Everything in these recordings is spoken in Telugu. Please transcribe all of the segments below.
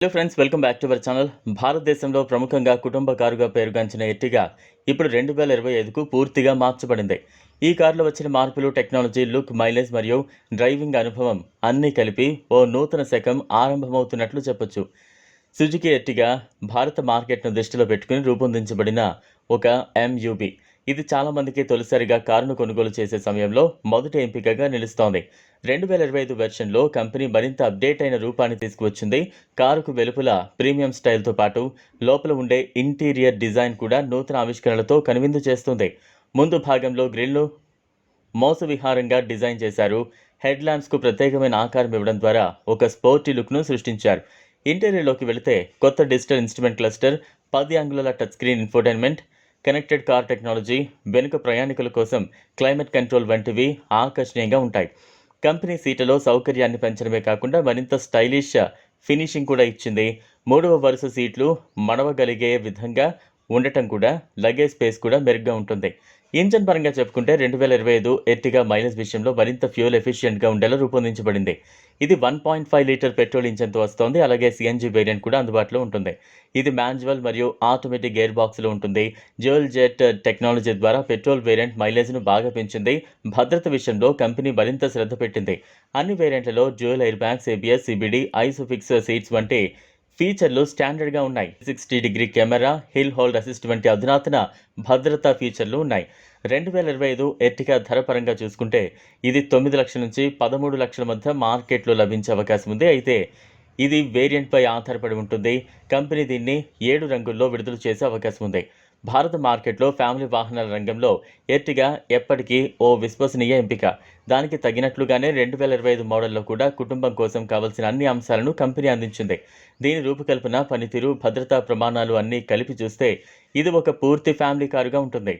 Hello friends welcome back to our channel భారతదేశంలో ప్రముఖంగా కుటుంబ కారుగా పేరుగాంచిన ఎట్టిగా ఇప్పుడు రెండు వేల ఇరవై ఐదుకు పూర్తిగా మార్చబడింది. ఈ కారులో వచ్చిన మార్పులు టెక్నాలజీ లుక్ మైలేజ్ మరియు డ్రైవింగ్ అనుభవం అన్నీ కలిపి ఓ నూతన శకం ఆరంభమవుతున్నట్లు చెప్పొచ్చు. సుజుకి ఎట్టిగా భారత మార్కెట్ను దృష్టిలో పెట్టుకుని రూపొందించబడిన ఒక ఎంయూబీ ఇది చాలామందికి తొలిసారిగా కారును కొనుగోలు చేసే సమయంలో మొదటి ఎంపికగా నిలుస్తోంది. రెండు వేల ఇరవై ఐదు వెర్షన్లో కంపెనీ మరింత అప్డేట్ అయిన రూపాన్ని తీసుకువచ్చింది. కారుకు వెలుపల ప్రీమియం స్టైల్తో పాటు లోపల ఉండే ఇంటీరియర్ డిజైన్ కూడా నూతన ఆవిష్కరణలతో కనువిందు చేస్తుంది. ముందు భాగంలో గ్రిల్ను మోసవిహారంగా డిజైన్ చేశారు. హెడ్ ల్యాంప్స్కు ప్రత్యేకమైన ఆకారం ఇవ్వడం ద్వారా ఒక స్పోర్టీ లుక్ను సృష్టించారు. ఇంటీరియర్లోకి వెళితే కొత్త డిజిటల్ ఇన్స్ట్రుమెంట్ క్లస్టర్ పది అంగుళాల touch screen infotainment connected car technology వెనుక ప్రయాణికుల కోసం క్లైమేట్ కంట్రోల్ వంటివి ఆకర్షణీయంగా ఉంటాయి. కంపెనీ సీట్లలో సౌకర్యాన్ని పెంచడమే కాకుండా మరింత స్టైలిష్ ఫినిషింగ్ కూడా ఇచ్చింది. మూడవ వరుస సీట్లు మడవగలిగే విధంగా ఉండటం కూడా లగేజ్ స్పేస్ కూడా మెరుగ్గా ఉంటుంది. ఇంజన్ పరంగా చెప్పుకుంటే రెండు వేల ఇరవై ఐదు ఎర్టిగా మైలేజ్ విషయంలో మరింత ఫ్యూల్ ఎఫిషియెంట్గా ఉండేలా రూపొందించబడింది. ఇది one point five litre petrol ఇంజన్తో వస్తోంది. అలాగే సిఎన్జి వేరియంట్ కూడా అందుబాటులో ఉంటుంది. ఇది మాన్యువల్ మరియు ఆటోమేటిక్ గేర్ బాక్స్లో ఉంటుంది. జ్యువల్ జెట్ టెక్నాలజీ ద్వారా పెట్రోల్ వేరియంట్ మైలేజ్ను బాగా పెంచింది. భద్రత విషయంలో కంపెనీ మరింత శ్రద్ధ పెట్టింది. అన్ని వేరియంట్లలో dual air bags ABS CBD ISOFIX seats వంటి ఫీచర్లు స్టాండర్డ్గా ఉన్నాయి. Sixty degree camera hill hold assist వంటి అధునాతన భద్రతా ఫీచర్లు ఉన్నాయి. రెండు వేల ఇరవై ఐదు ఎర్టికా ధర పరంగా చూసుకుంటే ఇది తొమ్మిది లక్షల నుంచి పదమూడు లక్షల మధ్య మార్కెట్లో లభించే అవకాశం ఉంది. అయితే ఇది వేరియంట్పై ఆధారపడి ఉంటుంది. కంపెనీ దీన్ని ఏడు రంగుల్లో విడుదల చేసే అవకాశం ఉంది. భారత మార్కెట్లో ఫ్యామిలీ వాహనాల రంగంలో ఎర్టిగా ఎప్పటికీ ఓ విశ్వసనీయ ఎంపిక. దానికి తగినట్లుగానే రెండు వేల ఇరవై ఐదు మోడల్లో కూడా కుటుంబం కోసం కావలసిన అన్ని అంశాలను కంపెనీ అందించింది. దీని రూపకల్పన పనితీరు భద్రతా ప్రమాణాలు అన్నీ కలిపి చూస్తే ఇది ఒక పూర్తి ఫ్యామిలీ కారుగా ఉంటుంది.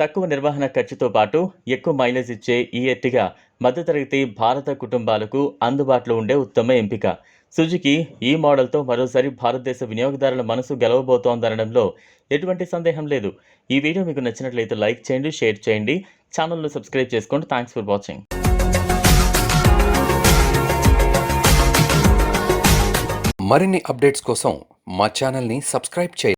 తక్కువ నిర్వహణ ఖర్చుతో పాటు ఎక్కువ మైలేజ్ ఇచ్చే ఈ ఎర్టిగా మధ్యతరగతి భారత కుటుంబాలకు అందుబాటులో ఉండే ఉత్తమ ఎంపిక. సుజుకి ఈ మోడల్తో మరోసారి భారతదేశ వినియోగదారుల మనసు గెలవబోతోందనడంలో ఎటువంటి సందేహం లేదు. ఈ వీడియో మీకు నచ్చినట్లయితే లైక్ చేయండి షేర్ చేయండి. ఛానల్ను సబ్స్క్రైబ్ చేసుకోండి. Thanks for watching. మరిన్ని అప్డేట్స్ కోసం మా ఛానల్ని సబ్స్క్రైబ్ చేయండి.